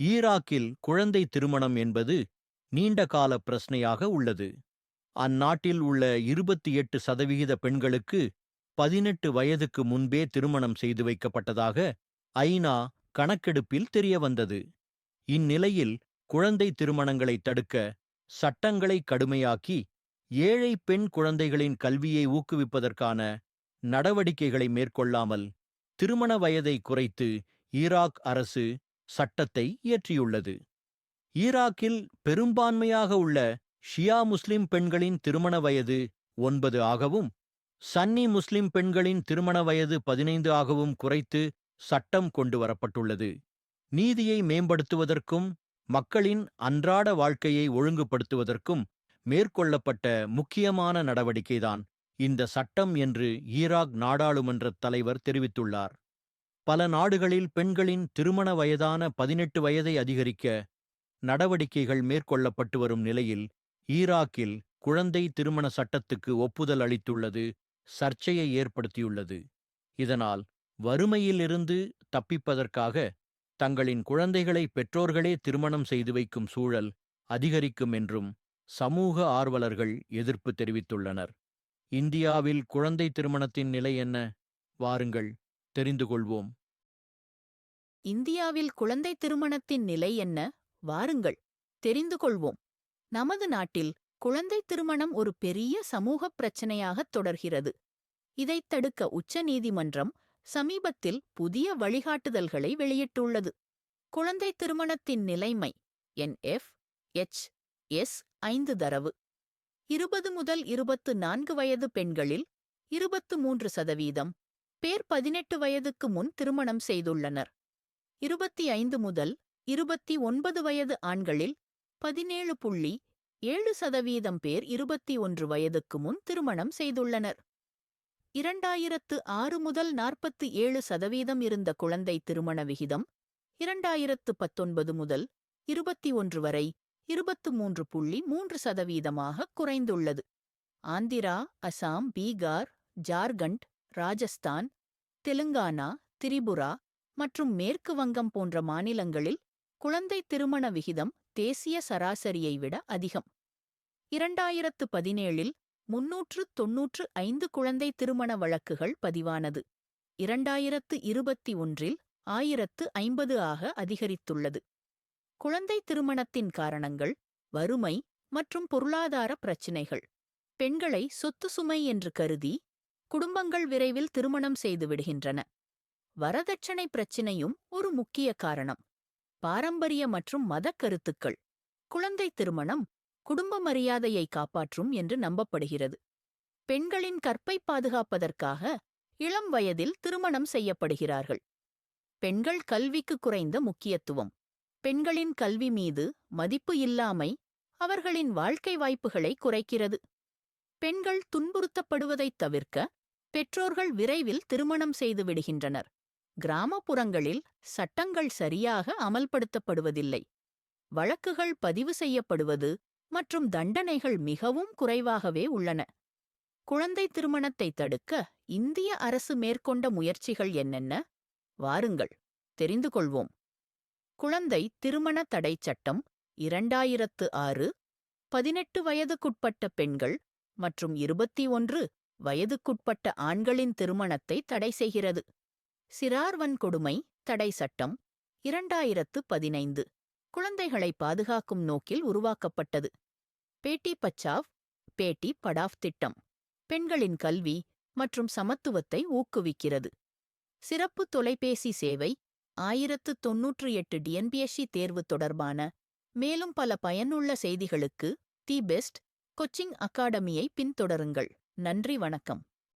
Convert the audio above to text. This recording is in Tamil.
ஈராக்கில் குழந்தை திருமணம் என்பது நீண்டகால பிரச்சனையாக உள்ளது. அந்நாட்டில் உள்ள இருபத்தி எட்டு சதவிகித பெண்களுக்கு பதினெட்டு வயதுக்கு முன்பே திருமணம் செய்து வைக்கப்பட்டதாக ஐநா கணக்கெடுப்பில் தெரியவந்தது. இந்நிலையில் குழந்தை திருமணங்களை தடுக்க சட்டங்களை கடுமையாக்கி ஏழை பெண் குழந்தைகளின் கல்வியை ஊக்குவிப்பதற்கான நடவடிக்கைகளை மேற்கொள்ளாமல் திருமண வயதை குறைத்து ஈராக் அரசு சட்டத்தை இயற்றியுள்ளது. ஈராக்கில் பெரும்பான்மையாக உள்ள ஷியா முஸ்லிம் பெண்களின் திருமண வயது ஒன்பது ஆகவும் சன்னி முஸ்லிம் பெண்களின் திருமண வயது பதினைந்து ஆகவும் குறைத்து சட்டம் கொண்டு வரப்பட்டுள்ளது. நீதியை மேம்படுத்துவதற்கும் மக்களின் அன்றாட வாழ்க்கையை ஒழுங்குபடுத்துவதற்கும் மேற்கொள்ளப்பட்ட முக்கியமான நடவடிக்கைதான் இந்த சட்டம் என்று ஈராக் நாடாளுமன்றத் தலைவர் தெரிவித்துள்ளார். பல நாடுகளில் பெண்களின் திருமண வயதான பதினெட்டு வயதை அதிகரிக்க நடவடிக்கைகள் மேற்கொள்ளப்பட்டு வரும் நிலையில் ஈராக்கில் குழந்தை திருமண சட்டத்துக்கு ஒப்புதல் அளித்துள்ளது சர்ச்சையை ஏற்படுத்தியுள்ளது. இதனால் வறுமையிலிருந்து தப்பிப்பதற்காக தங்களின் குழந்தைகளை பெற்றோர்களே திருமணம் செய்து வைக்கும் சூழல் அதிகரிக்கும் என்றும் சமூக ஆர்வலர்கள் எதிர்ப்பு தெரிவித்துள்ளனர். இந்தியாவில் குழந்தை திருமணத்தின் நிலை என்ன? வாருங்கள். தெரிந்து கொள்வோம். இந்தியாவில் குழந்தை திருமணத்தின் நிலை என்ன? வாருங்கள் தெரிந்து கொள்வோம். நமது நாட்டில் குழந்தை திருமணம் ஒரு பெரிய சமூகப் பிரச்சனையாகத் தொடர்கிறது. இதைத் தடுக்க உச்ச நீதிமன்றம் சமீபத்தில் புதிய வழிகாட்டுதல்களை வெளியிட்டுள்ளது. குழந்தை திருமணத்தின் நிலைமை என் எஃப் எச் எஸ் ஐந்து தரவு. இருபது முதல் இருபத்து நான்கு வயது பெண்களில் இருபத்து மூன்று சதவீதம் பேர் பதினெட்டு வயதுக்கு முன் திருமணம் செய்துள்ளனர். இருபத்தி ஐந்து முதல் இருபத்தி ஒன்பது வயது ஆண்களில் பதினேழு புள்ளி ஏழு சதவீதம் பேர் இருபத்தி ஒன்று வயதுக்கு முன் திருமணம் செய்துள்ளனர். இரண்டாயிரத்து ஆறு முதல் நாற்பத்தி ஏழு சதவீதம் இருந்த குழந்தை திருமண விகிதம் இரண்டாயிரத்து பத்தொன்பது முதல் இருபத்தி ஒன்று வரை இருபத்து மூன்று புள்ளி மூன்று சதவீதமாக குறைந்துள்ளது. ஆந்திரா அசாம் பீகார் ஜார்க்கண்ட் ராஜஸ்தான் தெலுங்கானா திரிபுரா மற்றும் மேற்கு வங்கம் போன்ற மாநிலங்களில் குழந்தை திருமண விகிதம் தேசிய சராசரியை விட அதிகம். இரண்டாயிரத்து பதினேழில் முன்னூற்று தொன்னூற்று ஐந்து குழந்தை திருமண வழக்குகள் பதிவானது. இரண்டாயிரத்து இருபத்தி ஒன்றில் ஆயிரத்து ஐம்பது ஆக அதிகரித்துள்ளது. குழந்தை திருமணத்தின் காரணங்கள் வறுமை மற்றும் பொருளாதார பிரச்சினைகள். பெண்களை சொத்து சுமை என்று கருதி குடும்பங்கள் விரைவில் திருமணம் செய்து விடுகின்றன. வரதட்சணை பிரச்சினையும் ஒரு முக்கிய காரணம். பாரம்பரிய மற்றும் மத கருத்துக்கள். குழந்தை திருமணம் குடும்ப மரியாதையை காப்பாற்றும் என்று நம்பப்படுகிறது. பெண்களின் கற்பை பாதுகாப்பதற்காக இளம் வயதில் திருமணம் செய்யப்படுகிறார்கள். பெண்கள் கல்விக்கு குறைந்த முக்கியத்துவம். பெண்களின் கல்வி மீது மதிப்பு இல்லாமை அவர்களின் வாழ்க்கை வாய்ப்புகளை குறைக்கிறது. பெண்கள் துன்புறுத்தப்படுவதைத் தவிர்க்க பெற்றோர்கள் விரைவில் திருமணம் செய்து விடுகின்றனர். கிராமப்புறங்களில் சட்டங்கள் சரியாக அமல்படுத்தப்படுவதில்லை. வழக்குகள் பதிவு செய்யப்படுவது மற்றும் தண்டனைகள் மிகவும் குறைவாகவே உள்ளன. குழந்தை திருமணத்தை தடுக்க இந்திய அரசு மேற்கொண்ட முயற்சிகள் என்னென்ன? வாருங்கள் தெரிந்து கொள்வோம். குழந்தை திருமண தடைச் சட்டம் இரண்டாயிரத்து ஆறு பதினெட்டு வயதுக்குட்பட்ட பெண்கள் மற்றும் இருபத்தி ஒன்று வயதுக்குட்பட்ட ஆண்களின் திருமணத்தை தடை செய்கிறது. சிறார் வன்கொடுமை தடை சட்டம் இரண்டாயிரத்து பதினைந்து. குழந்தைகளை பாதுகாக்கும் நோக்கில் உருவாக்கப்பட்டது. பேட்டி பச்சாவ் பேட்டி படாவ் திட்டம். பெண்களின் கல்வி மற்றும் சமத்துவத்தை ஊக்குவிக்கிறது. சிறப்பு தொலைபேசி சேவை ஆயிரத்து தொன்னூற்று எட்டு டிஎன்பிஎஸ்சி தேர்வு தொடர்பான மேலும் பல பயனுள்ள செய்திகளுக்கு தி பெஸ்ட் கொச்சிங் அகாடமியை பின்தொடருங்கள். நன்றி வணக்கம்.